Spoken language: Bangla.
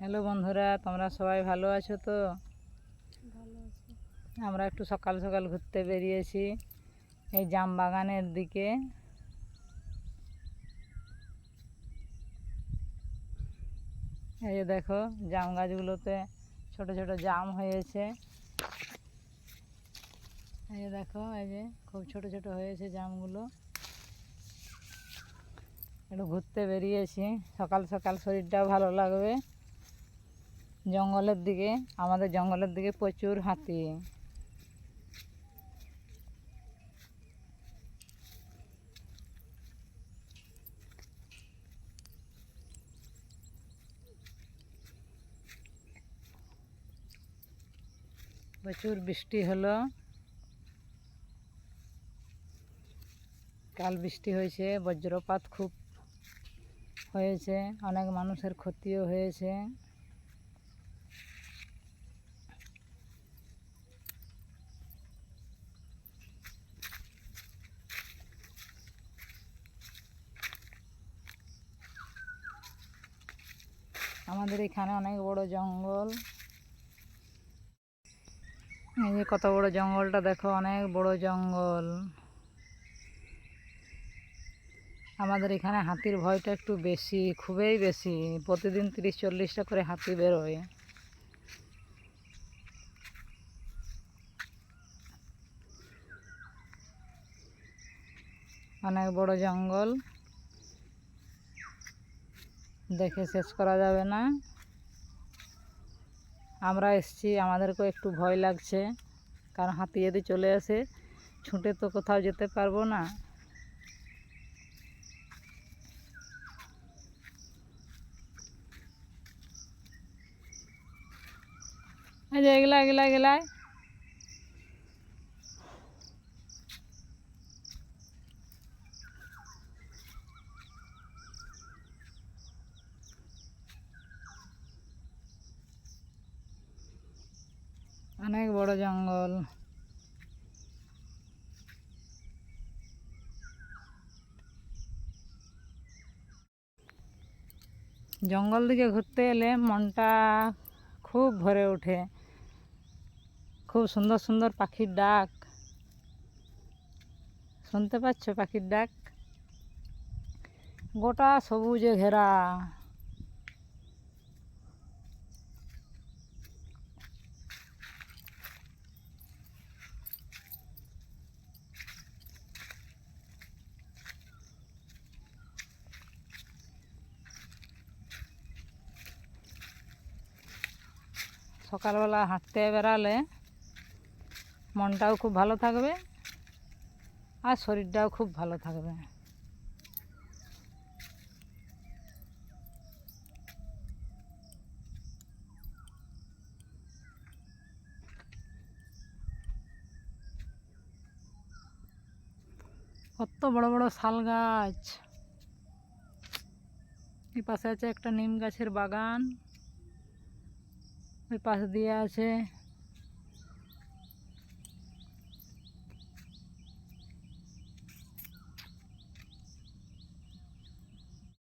হ্যালো বন্ধুরা তোমরা সবাই ভালো আছো তো? আমরা একটু সকাল সকাল ঘুরতে বেরিয়েছি এই জাম বাগানের দিকে। এই যে দেখো জাম গাছগুলোতে ছোট ছোট জাম হয়েছে। এই যে দেখো এই যে খুব ছোট ছোট হয়েছে জামগুলো। একটু ঘুরতে বেরিয়েছি সকাল সকাল শরীরটাও ভালো লাগবে। জঙ্গলের দিকে, আমাদের জঙ্গলের দিকে প্রচুর হাতি। প্রচুর বৃষ্টি হলো। কাল বৃষ্টি হয়েছে, বজ্রপাত খুব হয়েছে, অনেক মানুষের ক্ষতিও হয়েছে। আমাদের এখানে অনেক বড় জঙ্গল। এই যে কত বড় জঙ্গলটা দেখো, অনেক বড় জঙ্গল। আমাদের এখানে হাতির ভয়টা একটু বেশি, খুবই বেশি। প্রতিদিন তিরিশ চল্লিশটা করে হাতি বেরোয়। অনেক বড় জঙ্গল। দেখে শেষ করা যাবে না। আমরা এসছি, আমাদেরকেও একটু ভয় লাগছে, কারণ হাতি যদি চলে আসে, ছুটে তো কোথাও যেতে পারব না। এই যে এগুলা এগুলা এগুলা অনেক বড় জঙ্গল জঙ্গল দিকে ঘুরতে এলে মনটা খুব ভরে ওঠে খুব সুন্দর সুন্দর পাখির ডাক শুনতে পাচ্ছ পাখির ডাক গোটা সবুজে ঘেরা সকালবেলা হাঁটতে বেরালে মনটাও খুব ভালো থাকবে আর শরীরটাও খুব ভালো থাকবে। কত বড় বড় শাল গাছ। এই পাশে আছে একটা নিম গাছের বাগান। ওই পাশ দিয়ে আছে